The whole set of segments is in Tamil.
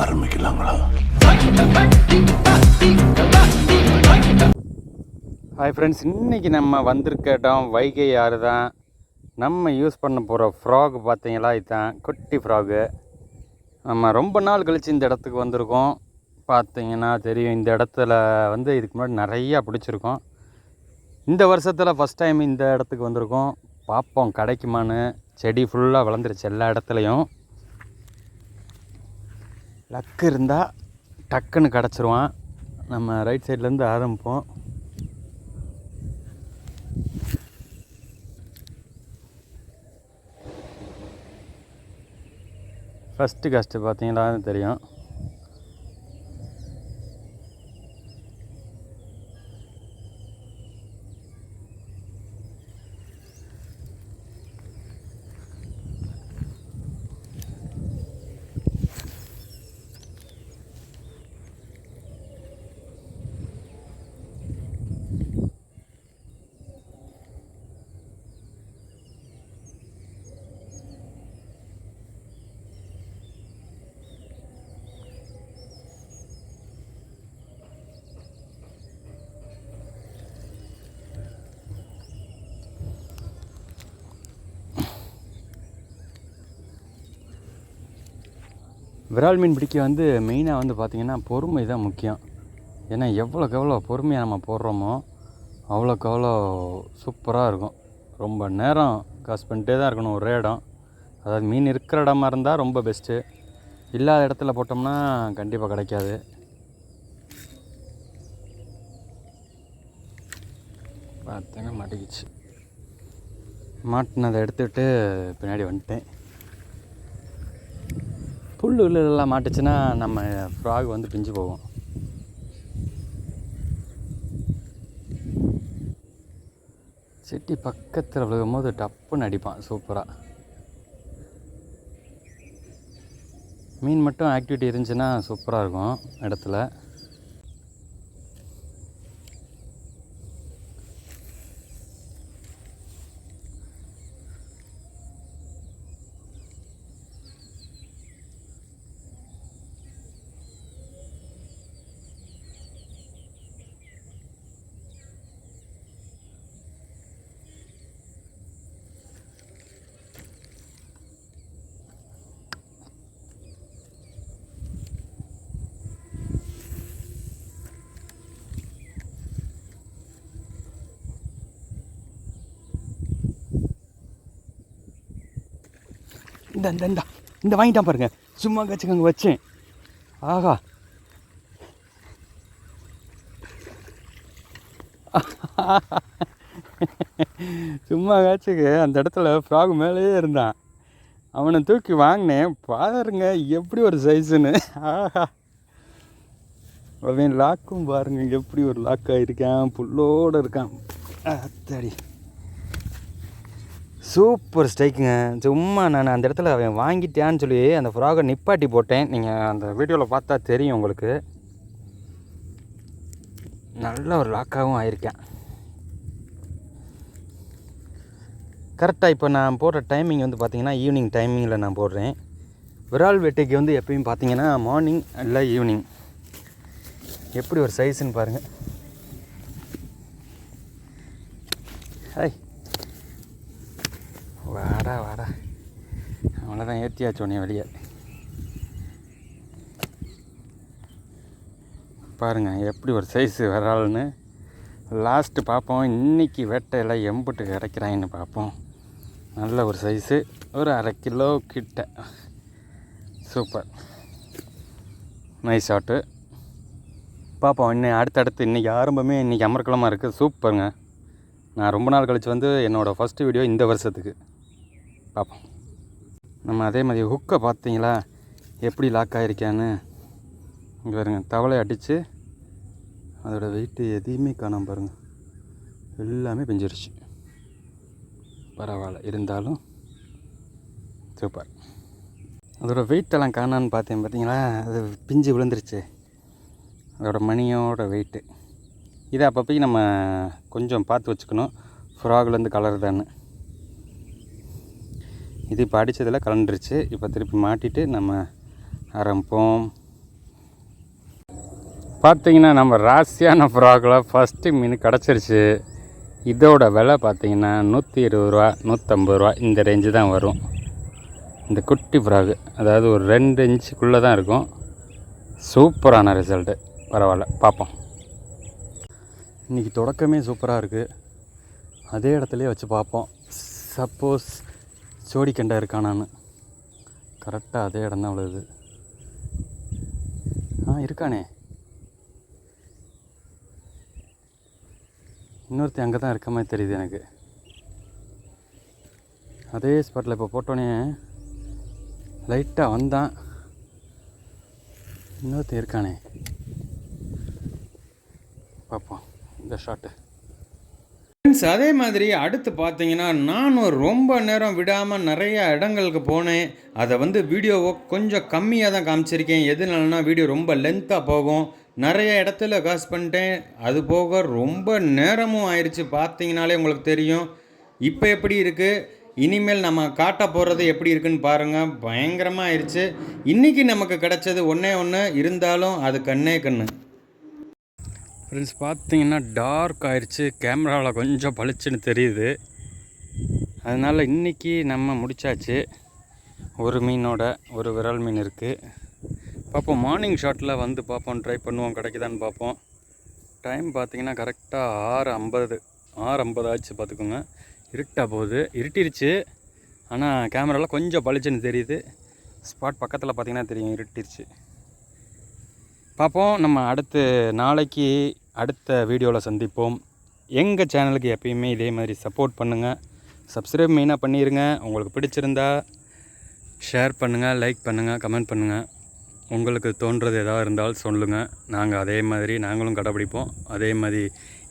ஆரம்பிக்கலாங்களா? ஹாய் ஃப்ரெண்ட்ஸ் இன்றைக்கி நம்ம வந்திருக்க இடம் வைகை ஆறு தான். நம்ம யூஸ் பண்ண போகிற ஃப்ராக் பார்த்தீங்களா? இதுதான் குட்டி ஃப்ராகு நம்ம ரொம்ப நாள் கழித்து இந்த இடத்துக்கு வந்திருக்கோம். பார்த்தீங்கன்னா தெரியும் இந்த இடத்துல வந்து இதுக்கு முன்னாடி நிறையா பிடிச்சிருக்கோம். இந்த வருஷத்தில் ஃபஸ்ட் டைம் இந்த இடத்துக்கு வந்திருக்கோம். பார்ப்போம் கிடைக்குமான்னு. செடி ஃபுல்லாக வளர்ந்துருச்சு எல்லா இடத்துலையும். லக்கு இருந்தால் டக்குன்னு கிடச்சிருவான். நம்ம ரைட் சைட்லேருந்து ஆரம்பிப்போம். ஃபஸ்ட்டு கஷ்டம் பார்த்தீங்களா தெரியும். விரால் மீன் பிடிக்க வந்து மெயினாக வந்து பார்த்திங்கன்னா பொறுமை தான் முக்கியம். ஏன்னா எவ்வளோக்கு எவ்வளோ பொறுமையாக நம்ம போடுறோமோ அவ்வளோக்கு அவ்வளோ சூப்பராக இருக்கும். ரொம்ப நேரம் காசு பண்ணிட்டே தான் இருக்கணும் ஒரே இடம். அதாவது மீன் இருக்கிற இடமா இருந்தால் ரொம்ப பெஸ்ட்டு இல்லாத இடத்துல போட்டோம்னா கண்டிப்பாக கிடைக்காது. பார்த்தேன்னா மாட்டிக்கிச்சு. மாட்டினதை எடுத்துகிட்டு பின்னாடி வந்துட்டேன். புல் உள்ளெல்லாம் மாட்டுச்சுன்னா நம்ம ஃப்ராக் வந்து பிஞ்சு போகும். செட்டி பக்கத்தில் விழுகும்போது டப்புன்னு அடிப்பான். சூப்பராக மீன் மட்டும் ஆக்டிவிட்டி இருந்துச்சுன்னா சூப்பராக இருக்கும் இடத்துல. இந்த இந்த இந்த. இந்த வாங்கிட்டான் பாருங்க. சும்மா கச்சுக்கங்க வச்சேன். ஆகா சும்மா காய்ச்சிக்கு அந்த இடத்துல ஃப்ராக் மேலேயே இருந்தான். அவனை தூக்கி வாங்கினேன். பாருங்க எப்படி ஒரு சைஸுன்னு ஆஹா. அவன் லாக்கும் பாருங்க எப்படி ஒரு லாக்காக இருக்கான் புல்லோடு இருக்கான். சரி சூப்பர் ஸ்ட்ரைக்குங்க சும்மா நான் அந்த இடத்துல அவன் வாங்கிட்டான்னு சொல்லி அந்த ஃப்ராகை நிப்பாட்டி போட்டேன். நீங்கள் அந்த வீடியோவில் பார்த்தா தெரியும் உங்களுக்கு. நல்ல ஒரு லாக்காகவும் ஆயிருக்கேன். கரெக்டாக இப்போ நான் போடுற டைமிங் வந்து பார்த்தீங்கன்னா ஈவினிங் டைமிங்கில் நான் போடுறேன். விரால் வேட்டைக்கு வந்து எப்பயும் பார்த்தீங்கன்னா மார்னிங் இல்லை ஈவினிங். எப்படி ஒரு சைஸுன்னு பாருங்கள் ஹாய். வாடா. வாடா அவ்வளோதான் ஏற்றியாச்சு உடனே வெளியே. பாருங்கள் எப்படி ஒரு சைஸு வராள்னு. லாஸ்ட்டு பார்ப்போம் இன்றைக்கி வேட்டையில் எம்புட்டு கிடைக்கிறாங்கன்னு பார்ப்போம் நல்ல ஒரு சைஸு ஒரு அரை கிலோ கிட்ட. சூப்பர் நைஸ் ஷாட்டு பார்ப்போம் இன்னும் அடுத்தடுத்து இன்றைக்கி ஆரம்பமே இன்றைக்கி அமர்க்கலமாக இருக்குது சூப்பருங்க நான் ரொம்ப நாள் கழித்து வந்து என்னோடய ஃபஸ்ட்டு வீடியோ இந்த வருஷத்துக்கு. பார்ப்போம். நம்ம அதே மாதிரி ஹுக்கை பார்த்தீங்களா? எப்படி லாக் ஆகிருக்கான்னு இங்கே பாருங்கள் தவளை அடித்து அதோடய வெயிட்டு எதையுமே காணாம பாருங்கள் எல்லாமே பிஞ்சிருச்சு. பரவாயில்ல இருந்தாலும் சூப்பர் அதோட வெயிட்டெல்லாம் காணான்னு பார்த்தேன் பார்த்தீங்களா? அது பிஞ்சு விழுந்துருச்சு. அதோட மணியோட வெயிட்டு இதை அப்பப்போ நம்ம கொஞ்சம் பார்த்து வச்சுக்கணும். ஃப்ராக்லேருந்து கலருதான்னு. இது இப்போ அடித்ததில் கலண்டுருச்சு இப்போ திருப்பி மாட்டிட்டு நம்ம ஆரம்பிப்போம். பார்த்தீங்கன்னா நம்ம ராசியான ஃப்ராக்கில் ஃபஸ்ட்டு மீன் கிடச்சிருச்சு. இதோட விலை பார்த்தீங்கன்னா நூற்றி இருபது ரூபா நூற்றம்பது ரூபா இந்த ரேஞ்சு தான் வரும். இந்த குட்டி ஃப்ராகு அதாவது ஒரு ரெண்டு இன்ச்சுக்குள்ளே தான் இருக்கும். சூப்பரான ரிசல்ட்டு பரவாயில்ல பார்ப்போம். இன்றைக்கி தொடக்கமே சூப்பராக இருக்குது அதே இடத்துலையே வச்சு பார்ப்போம். சப்போஸ் ஜோடி கெண்டை இருக்கானான்னு கரெக்டாக அதே இடம் தான் விழுது ஆ இருக்கானே. இன்னொருத்தன் அங்கே தான் இருக்க மாதிரி தெரியுது எனக்கு. அதே ஸ்பாட்டில் இப்போ போட்டோன்னே லைட்டாக வந்தான். இன்னொருத்தன் இருக்கானே. பார்ப்போம் இந்த ஷாட்டு ஃப்ரெண்ட்ஸ் அதே மாதிரி அடுத்து பார்த்தீங்கன்னா நானும் ரொம்ப நேரம் விடாமல் நிறைய இடங்களுக்கு போனேன். அதை வந்து வீடியோவை கொஞ்சம் கம்மியாக தான் காமிச்சிருக்கேன். எதுனாலனா வீடியோ ரொம்ப லென்த்தாக போகும். நிறைய இடத்துல காசு பண்ணிட்டேன். அது போக ரொம்ப நேரமும் ஆயிடுச்சு பார்த்தீங்கனாலே உங்களுக்கு தெரியும். இப்போ எப்படி இருக்குது இனிமேல் நம்ம காட்ட போகிறது எப்படி இருக்குன்னு பாருங்கள் பயங்கரமாக ஆயிடுச்சு இன்றைக்கி நமக்கு கிடச்சது ஒன்றே ஒன்று இருந்தாலும் அது கண்ணே கண்ணு. ஃப்ரெண்ட்ஸ் பார்த்தீங்கன்னா டார்க் ஆயிடுச்சு கேமராவில் கொஞ்சம் பளிச்சுன்னு தெரியுது. அதனால் இன்றைக்கி நம்ம முடிச்சாச்சு. ஒரு மீனோட ஒரு விரல் மீன் இருக்குது பார்ப்போம் மார்னிங் ஷாட்டில் வந்து பார்ப்போம் ட்ரை பண்ணுவோம் கிடைக்குதான்னு பார்ப்போம். டைம் பார்த்தீங்கன்னா கரெக்டாக ஆறு ஐம்பது ஆறு ஐம்பது ஆச்சு பார்த்துக்கோங்க. இருட்டாக போகுது. இருட்டிருச்சு. ஆனால் கேமராவில் கொஞ்சம் பளிச்சுன்னு தெரியுது. ஸ்பாட் பக்கத்தில் பார்த்தீங்கன்னா தெரியும் இருட்டிருச்சு. பார்ப்போம் நம்ம அடுத்து நாளைக்கு அடுத்த வீடியோவில் சந்திப்போம். எங்கள் சேனலுக்கு எப்பயுமே இதே மாதிரி சப்போர்ட் பண்ணுங்கள் சப்ஸ்கிரைப் மெயினாக பண்ணிடுங்க உங்களுக்கு பிடிச்சிருந்தா ஷேர் பண்ணுங்கள் லைக் பண்ணுங்கள் கமெண்ட் பண்ணுங்கள் உங்களுக்கு தோன்றது எதாவது இருந்தாலும் சொல்லுங்கள் நாங்கள் அதே மாதிரி நாங்களும் கடைப்பிடிப்போம் அதே மாதிரி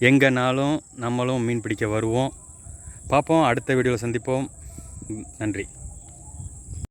எங்கேனாலும் நம்மளும் மீன் பிடிக்க வருவோம். பார்ப்போம் அடுத்த வீடியோவில் சந்திப்போம். நன்றி.